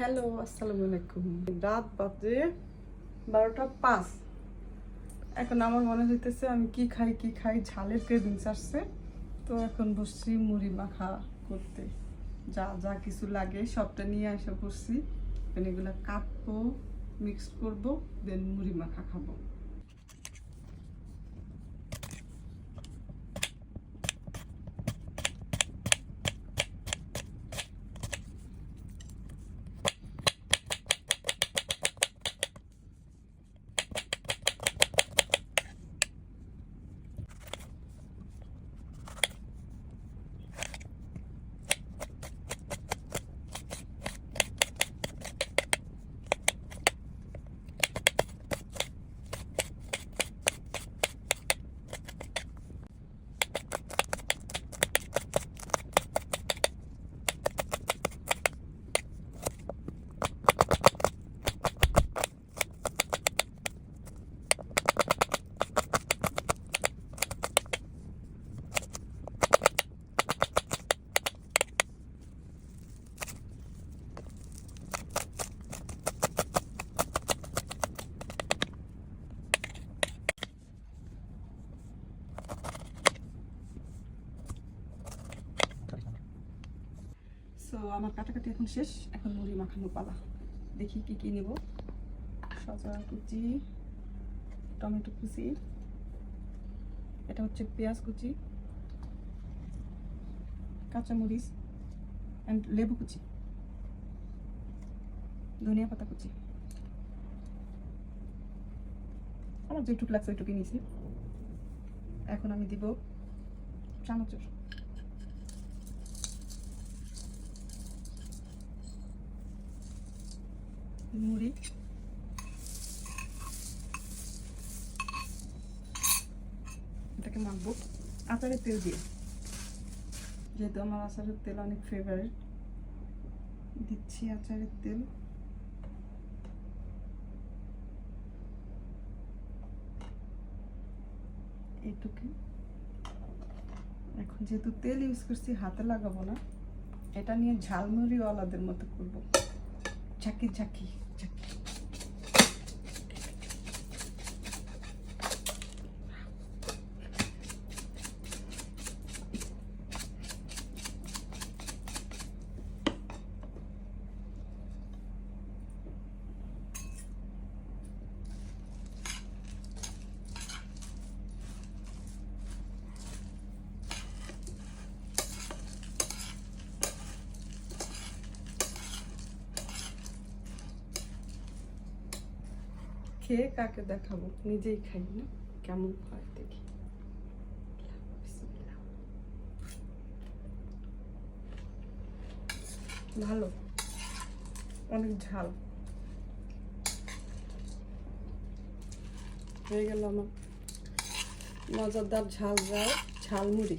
Hello, আসসালামু আলাইকুম। রাত বাজে বারোটা পাঁচ। এখন আমার মনে হইতেছে আমি কি খাই কি খাই, ঝালের ক্রেভিংস আসছে। তো এখন বসছি মুড়ি মাখা করতে। যা যা কিছু লাগে সবটা নিয়ে বসছি। এখন এগুলো কাটবো মিক্স করব দেন মুড়ি মাখা খাব। সো আমার কাটাকাটি এখন শেষ। এখন মুড়ি মাখানো পালা। দেখি কি কি নেব। সজা কুচি, টমেটো কুচি, এটা হচ্ছে পেঁয়াজ কুচি, কাঁচামরিচ অ্যান্ড লেবু কুচি, ধনিয়া পাতা কুচি। আমার যেটুকু লাগছে ওইটুকু নিয়েছি। এখন আমি দিব চানাচুর। মুড়ি। এটাকে মাখবো। আচারের তেল দিয়ে। যেহেতু আমার আচারের তেল অনেক ফেভারিট দিচ্ছি আচারের তেল। এইটুকু এখন যেহেতু তেল ইউজ করছি, হাতে লাগাবো না, এটা নিয়ে ঝালমুড়িওয়ালাদের মতো করব। 자키 자키 자키 খেয়ে কাকে দেখাবো? নিজেই খাই, না? কেমন হয় দেখি। ভালো। অনেক ঝাল। হয়ে গেল আমার মজাদার ঝাল ঝাল ঝালমুড়ি।